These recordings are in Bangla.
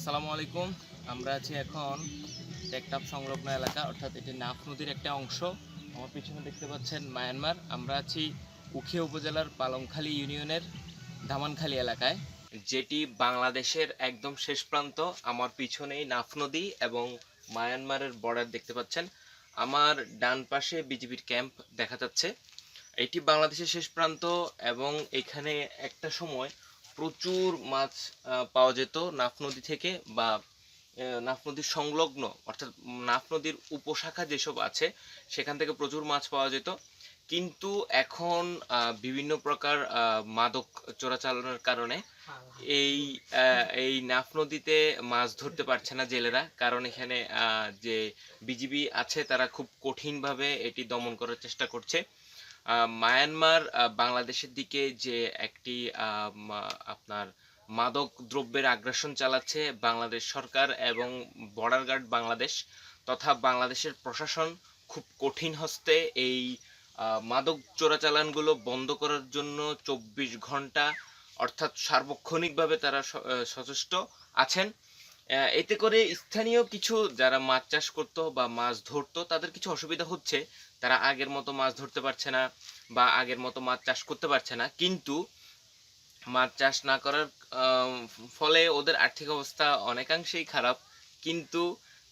আসসালামু আলাইকুম। আমরা আছি এখন টেকটাপ সংলগ্ন এলাকা, অর্থাৎ এটি নাফ নদীর একটা অংশ। আমার পিছনে দেখতে পাচ্ছেন মায়ানমার। আমরা আছি উখিয়া উপজেলার পালংখালী ইউনিয়নের ধামানখালী এলাকায়। যেটি বাংলাদেশের একদম শেষ প্রান্ত, আমার পিছনেই নাফ নদী এবং মায়ানমারের বর্ডার দেখতে পাচ্ছেন। আমার ডান পাশে বিজিবির ক্যাম্প দেখা যাচ্ছে। এটি বাংলাদেশের শেষ প্রান্ত এবং এখানে একটা সময় প্রচুর মাছ পাওয়া যেত নাফ নদী থেকে বা নাফ নদীর সংলগ্ন, অর্থাৎ নাফ নদীর উপশাখা যেসব আছে, সেখান থেকে প্রচুর মাছ পাওয়া যেত। কিন্তু এখন বিভিন্ন প্রকার মাদক চোরাচালানোর কারণে এই এই নাফ নদীতে মাছ ধরতে পারছে না জেলেরা। কারণ এখানে যে বিজিবি আছে, তারা খুব কঠিনভাবে এটি দমন করার চেষ্টা করছে। মায়ানমার বাংলাদেশের দিকে যে একটি আপনার মাদক দ্রব্যের আগ্রাসন চালাচ্ছে বাংলাদেশ সরকার এবং বর্ডার গার্ড বাংলাদেশ তথা বাংলাদেশের প্রশাসন খুব কঠিন হস্তে এই মাদক চোরাচালানগুলো বন্ধ করার জন্য চব্বিশ ঘণ্টা অর্থাৎ সার্বক্ষণিকভাবে তারা সচেষ্ট আছেন। এতে করে স্থানীয় কিছু যারা মাছ চাষ করতো বা মাছ ধরতো, তাদের কিছু অসুবিধা হচ্ছে। তারা আগের মতো মাছ ধরতে পারছে না বা আগের মতো মাছ চাষ করতে পারছে না। কিন্তু মাছ চাষ না করার ফলে ওদের আর্থিক অবস্থা অনেকাংশেই খারাপ। কিন্তু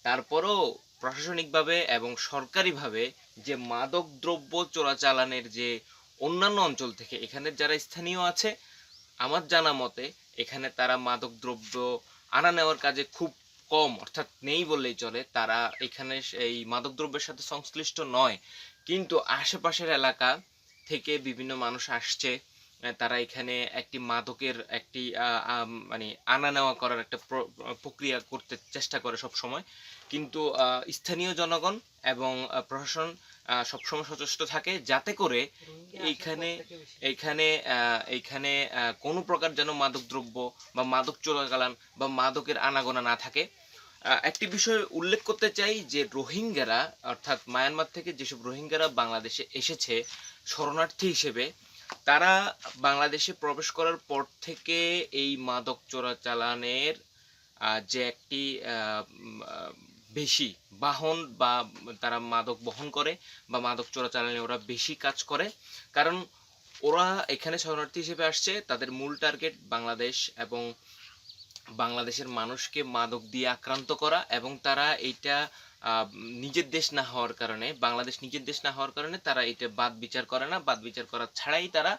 তারপরও প্রশাসনিকভাবে এবং সরকারিভাবে যে মাদক দ্রব্য চোরাচালানের যে অন্যান্য অঞ্চল থেকে এখানের যারা স্থানীয় আছে, আমার জানা মতে এখানে তারা মাদক দ্রব্য আনা নেওয়ার কাজে খুব কম, অর্থাৎ নেই বললেই চলে। তারা এখানে এই মাদকদ্রব্যের সাথে সংশ্লিষ্ট নয়। কিন্তু আশেপাশের এলাকা থেকে বিভিন্ন মানুষ আসছে। তারা এখানে একটি মাদকের একটি আহ, মানে আনা নেওয়া করার একটা প্র- প্রক্রিয়া করতে চেষ্টা করে সব সময় কিন্তু আহ, স্থানীয় জনগণ এবং প্রশাসন সবসময় সচেষ্ট থাকে যাতে করে এইখানে এইখানে আহ, এইখানে কোনো প্রকার যেন মাদক দ্রব্য বা মাদক চোরাচালান বা মাদকের আনাগোনা না থাকে। একটি বিষয় উল্লেখ করতে চাই যে রোহিঙ্গারা অর্থাৎ মায়ানমার থেকে যেসব রোহিঙ্গারা বাংলাদেশে এসেছে শরণার্থী হিসেবে তারা বাংলাদেশে প্রবেশ করার পর থেকে এই মাদক চোরা চালানের যে একটি বেশি বাহন বা তারা মাদক বহন করে বা মাদক চোরাচালানে ওরা বেশি কাজ করে, কারণ ওরা এখানে শরণার্থী হিসেবে আসছে। তাদের মূল টার্গেট বাংলাদেশ এবং বাংলাদেশের মানুষকে মাদক দিয়ে আক্রান্ত করা এবং তারা এইটা নিজের দেশ না হওয়ার কারণে, বাংলাদেশ নিজের দেশ না হওয়ার কারণে তারা এটা বাদ বিচার করে না। বাদ বিচার করা ছাড়াই তারা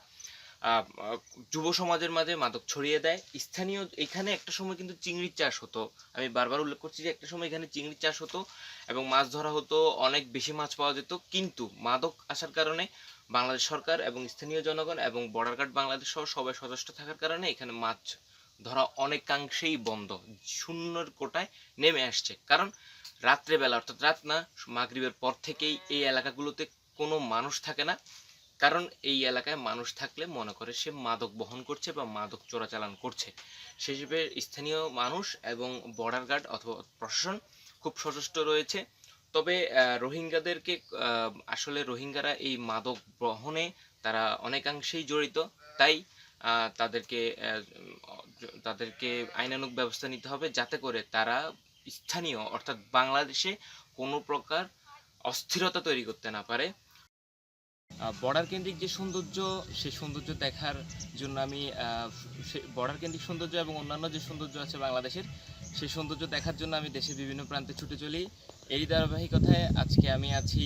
যুব সমাজের মাঝে মাদক ছড়িয়ে দেয়। স্থানীয়, এখানে একটা সময় কিন্তু চিংড়ির চাষ হতো। আমি বারবার উল্লেখ করছি যে একটা সময় এখানে চিংড়ির চাষ হতো এবং মাছ ধরা হতো, অনেক বেশি মাছ পাওয়া যেত। কিন্তু মাদক আসার কারণে বাংলাদেশ সরকার এবং স্থানীয় জনগণ এবং বর্ডার গার্ড বাংলাদেশ সহ সবাই সচেষ্ট থাকার কারণে এখানে মাছ ধরা অনেকাংশেই বন্ধ। শূন্যর কোটায় নেমে আসছে। কারণ রাত্রেবেলা, অর্থাৎ রাত না, মাগরিবের পর থেকেই এই এলাকাগুলোতে কোনো মানুষ থাকে না। কারণ এই এলাকায় মানুষ থাকলে মনে করে সে মাদক বহন করছে বা মাদক চোরাচালান করছে। সে হিসেবে স্থানীয় মানুষ এবং বর্ডার গার্ড অথবা প্রশাসন খুব সচেষ্ট রয়েছে। তবে রোহিঙ্গাদেরকে আসলে রোহিঙ্গারা এই মাদক বহনে তারা অনেকাংশেই জড়িত। তাই তাদেরকে তাদেরকে আইনানুক ব্যবস্থা নিতে হবে যাতে করে তারা স্থানীয়, অর্থাৎ বাংলাদেশে কোনো প্রকার অস্থিরতা তৈরি করতে না পারে। বর্ডার কেন্দ্রিক যে সৌন্দর্য, সেই সৌন্দর্য দেখার জন্য আমি বর্ডার কেন্দ্রিক সৌন্দর্য এবং অন্যান্য যে সৌন্দর্য আছে বাংলাদেশের সেই সৌন্দর্য দেখার জন্য আমি দেশের বিভিন্ন প্রান্তে ছুটে চলি। এরই ধারাবাহিকতায় আজকে আমি আছি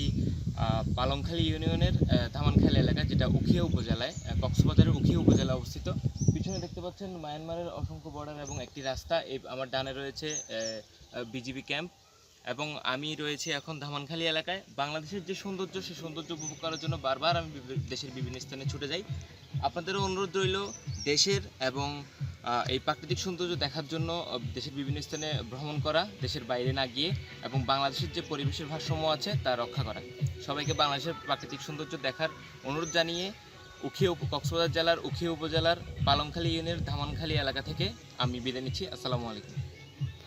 পালংখালী ইউনিয়নের ধামানখালী এলাকা যেটা উখিয়া উপজেলায় কক্সবাজারের উখিয়া উপজেলা অবস্থিত। পিছনে দেখতে পাচ্ছেন মায়ানমারের অসংখ্য বর্ডার এবং একটি রাস্তা। এই আমার ডানে রয়েছে বিজিবি ক্যাম্প এবং আমি রয়েছি এখন ধামানখালী এলাকায়। বাংলাদেশের যে সৌন্দর্য, সেই সৌন্দর্য উপভোগ করার জন্য বারবার আমি দেশের বিভিন্ন স্থানে ছুটে যাই। আপনাদেরও অনুরোধ রইল দেশের এবং এই প্রাকৃতিক সৌন্দর্য দেখার জন্য দেশের বিভিন্ন স্থানে ভ্রমণ করা, দেশের বাইরে না গিয়ে এবং বাংলাদেশের যে পরিবেশের ভারসাম্য আছে তা রক্ষা করা। সবাইকে বাংলাদেশের প্রাকৃতিক সৌন্দর্য দেখার অনুরোধ জানিয়ে উখিয়া উপ- কক্সবাজার জেলার উখিয়া উপজেলার পালংখালী ইউনিয়নের ধামানখালী এলাকা থেকে আমি বিদায় নিচ্ছি। আসসালামু আলাইকুম।